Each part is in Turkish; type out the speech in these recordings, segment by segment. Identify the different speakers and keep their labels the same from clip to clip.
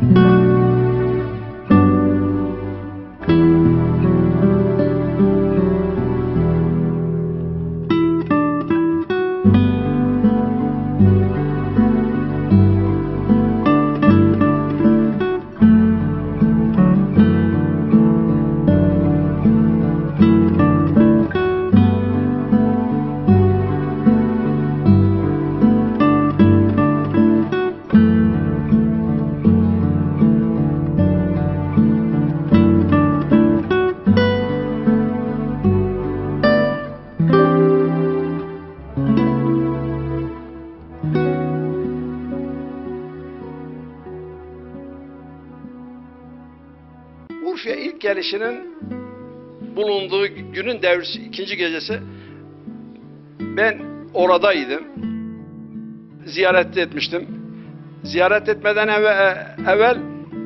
Speaker 1: thank you Urfa'ya ilk gelişinin bulunduğu günün devrisi, ikinci gecesi ben oradaydım. Ziyaret etmiştim. Ziyaret etmeden evvel, evvel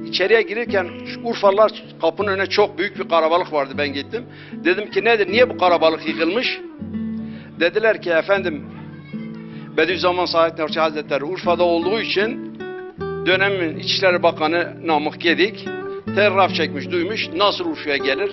Speaker 1: içeriye girirken Urfalılar kapının önüne çok büyük bir karabalık vardı ben gittim. Dedim ki nedir niye bu karabalık yıkılmış? Dediler ki efendim Bediüzzaman Saadettin Hoca Hazretleri Urfa'da olduğu için dönemin İçişleri Bakanı Namık Gedik telgraf çekmiş, duymuş. Nasıl Urfa'ya gelir?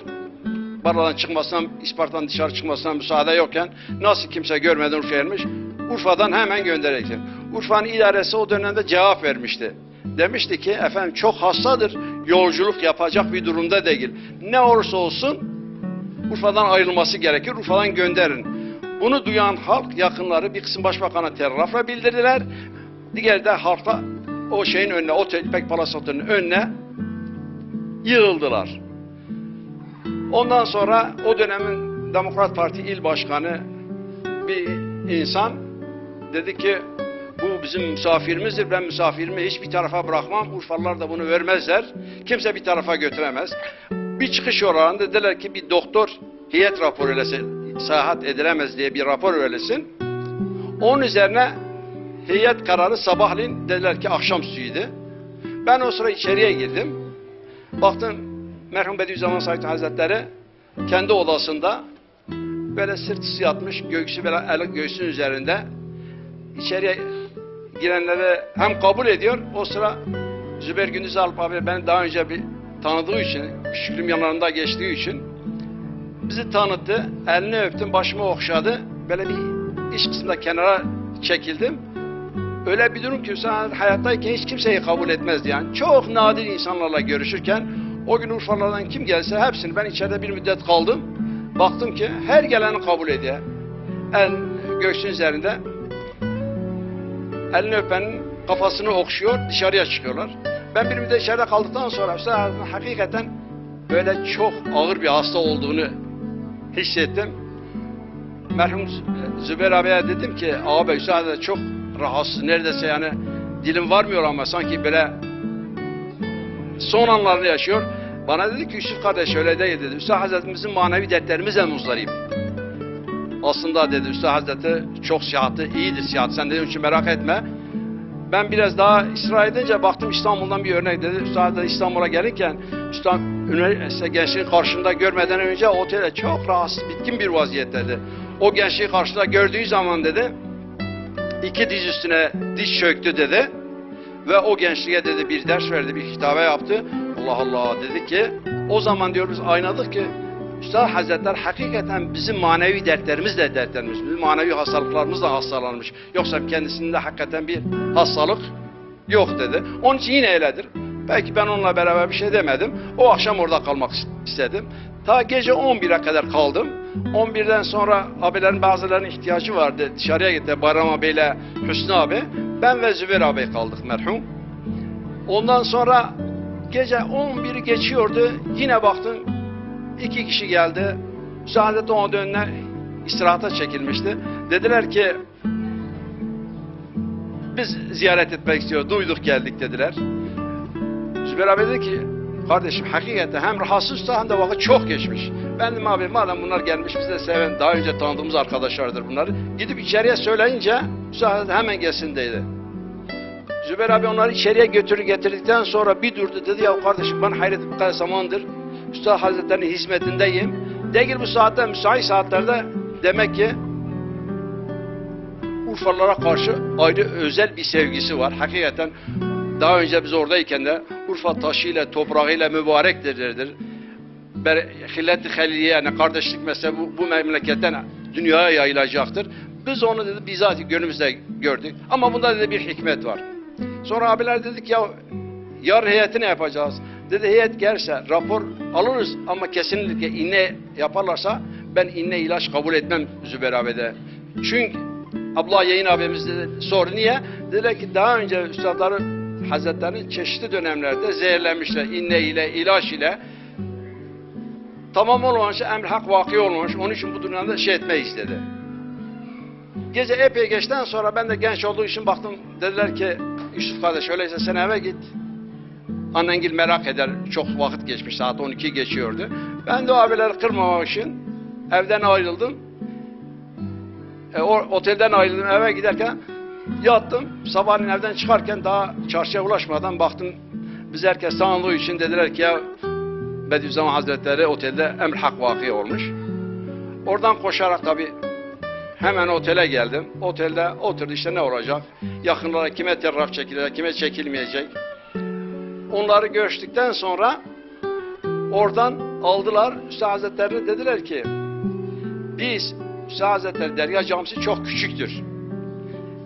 Speaker 1: Baradan çıkmasına, İsparta'dan dışarı çıkmasına müsaade yokken nasıl kimse görmeden Urfa'ya gelmiş? Urfa'dan hemen gönderecek. Urfa'nın idaresi o dönemde cevap vermişti. Demişti ki efendim çok hastadır, yolculuk yapacak bir durumda değil. Ne olursa olsun Urfa'dan ayrılması gerekir, Urfa'dan gönderin. Bunu duyan halk yakınları bir kısım başbakana telgrafla bildirdiler. Diğer de halka o şeyin önüne, o İpek Palası'nın önüne yığıldılar. Ondan sonra o dönemin Demokrat Parti il başkanı bir insan dedi ki bu bizim misafirimizdir. Ben misafirimi hiçbir tarafa bırakmam. Urfalılar da bunu vermezler. Kimse bir tarafa götüremez. Bir çıkış yollarında dediler ki bir doktor heyet raporu eylesin. Seyahat edilemez diye bir rapor öylesin. Onun üzerine heyet kararı sabahleyin dediler ki akşamüstüydü. Ben o sıra içeriye girdim. Baktım merhum Bediüzzaman Said Hazretleri kendi odasında böyle sırt üstü yatmış, göğsü böyle eli göğsünün üzerinde içeriye girenleri hem kabul ediyor. O sıra Zübeyir Gündüz Alp abi beni daha önce bir tanıdığı için, Şükrüm yanlarında geçtiği için bizi tanıttı. Elini öptüm, başımı okşadı. Böyle bir iş kısmında kenara çekildim. Öyle bir durum ki sen hayattayken hiç kimseyi kabul etmezdi yani. Çok nadir insanlarla görüşürken o gün Urfalardan kim gelse hepsini ben içeride bir müddet kaldım. Baktım ki her geleni kabul ediyor. El göğsün üzerinde elini öpenin kafasını okşuyor, dışarıya çıkıyorlar. Ben bir müddet içeride kaldıktan sonra işte hakikaten böyle çok ağır bir hasta olduğunu hissettim. Merhum Zübeyir abiye dedim ki abi Hüsnü çok rahatsız neredeyse yani dilim varmıyor ama sanki böyle son anlarını yaşıyor. Bana dedi ki Yusuf kardeş öyle değil dedi. Üstad Hazretimizin manevi dertlerimizle muzdarip. Aslında dedi Üstad Hazreti çok sıhhatı, iyidir sıhhat. Sen dedim için merak etme. Ben biraz daha ısrar edince baktım İstanbul'dan bir örnek dedi. Üstad İstanbul'a gelirken Üstad üniversite gençliğin karşında görmeden önce otelde çok rahatsız, bitkin bir vaziyetteydi. O gençliği karşıda gördüğü zaman dedi iki diz üstüne diş çöktü dedi. Ve o gençliğe dedi bir ders verdi, bir hitabe yaptı. Allah Allah dedi ki o zaman diyoruz aynadık ki Üstad Hazretler hakikaten bizim manevi dertlerimizle dertlenmiş. Bizim manevi hastalıklarımızla hastalanmış. Yoksa kendisinde hakikaten bir hastalık yok dedi. Onun için yine öyledir. Belki ben onunla beraber bir şey demedim. O akşam orada kalmak istedim. Ta gece 11'e kadar kaldım. 11'den sonra abilerin bazılarının ihtiyacı vardı. Dışarıya gitti Bayram abiyle Hüsnü abi. Ben ve Zübeyir abi kaldık merhum. Ondan sonra gece 11'i geçiyordu. Yine baktım iki kişi geldi. Saadet o dönüne istirahata çekilmişti. Dediler ki biz ziyaret etmek istiyor. Duyduk geldik dediler. Zübeyir abi dedi ki kardeşim hakikaten hem rahatsızsa hem de vakit çok geçmiş. Ben dedim abi madem bunlar gelmiş bize seven daha önce tanıdığımız arkadaşlardır bunlar. Gidip içeriye söyleyince hemen gelsin dedi. Zübeyir abi onları içeriye götürür getirdikten sonra bir durdu dedi ya kardeşim ben hayret bu kadar zamandır Üstad Hazretleri'nin hizmetindeyim. Değil bu saatte müsait saatlerde demek ki Urfalılara karşı ayrı özel bir sevgisi var. Hakikaten daha önce biz oradayken de Urfa taşıyla, toprağıyla mübarektir derdir. Ber- Hillet-i Haliliye yani kardeşlik mesela bu, bu memleketten dünyaya yayılacaktır. Biz onu dedi bizzat gönlümüzde gördük. Ama bunda dedi bir hikmet var. Sonra abiler dedik ya yarın heyeti ne yapacağız? Dedi heyet gelse rapor alırız ama kesinlikle inne yaparlarsa ben inne ilaç kabul etmem Zübeyir abi de. Çünkü Abla Yayın abimiz dedi, sordu niye? Dediler ki daha önce üstadları Hazretleri çeşitli dönemlerde zehirlenmişler inne ile ilaç ile tamam olmamış emr hak vaki olmamış onun için bu dünyada şey etmeyi istedi. Gece epey geçten sonra ben de genç olduğu için baktım dediler ki Yusuf kardeş öyleyse sen eve git. Annengil merak eder. Çok vakit geçmiş. Saat 12 geçiyordu. Ben de o abileri kırmamak için evden ayrıldım. E, o, otelden ayrıldım. Eve giderken yattım. Sabahleyin evden çıkarken daha çarşıya ulaşmadan baktım. Biz herkes tanıdığı için dediler ki ya Bediüzzaman Hazretleri otelde emr hak vakı olmuş. Oradan koşarak tabii Hemen otele geldim. Otelde oturdu işte ne olacak? Yakınlara kime telgraf çekilecek, kime çekilmeyecek. Onları görüştükten sonra oradan aldılar. Üstad Hazretleri dediler ki biz Üstad Hazretleri dergah camisi çok küçüktür.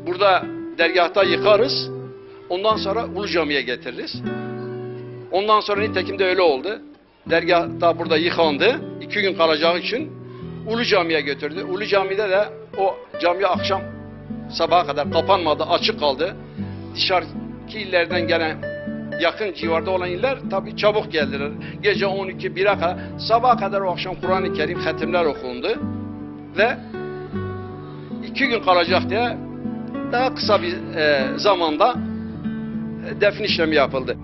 Speaker 1: Burada dergahta yıkarız. Ondan sonra Ulu Cami'ye getiririz. Ondan sonra nitekim de öyle oldu. Dergahta burada yıkandı. iki gün kalacağı için Ulu Cami'ye götürdü. Ulu Cami'de de o cami akşam sabaha kadar kapanmadı, açık kaldı. Dışarıki illerden gelen yakın civarda olan iller tabi çabuk geldiler. Gece 12 1'e kadar sabaha kadar o akşam Kur'an-ı Kerim hatimler okundu ve iki gün kalacak diye daha kısa bir e, zamanda e, defin işlemi yapıldı.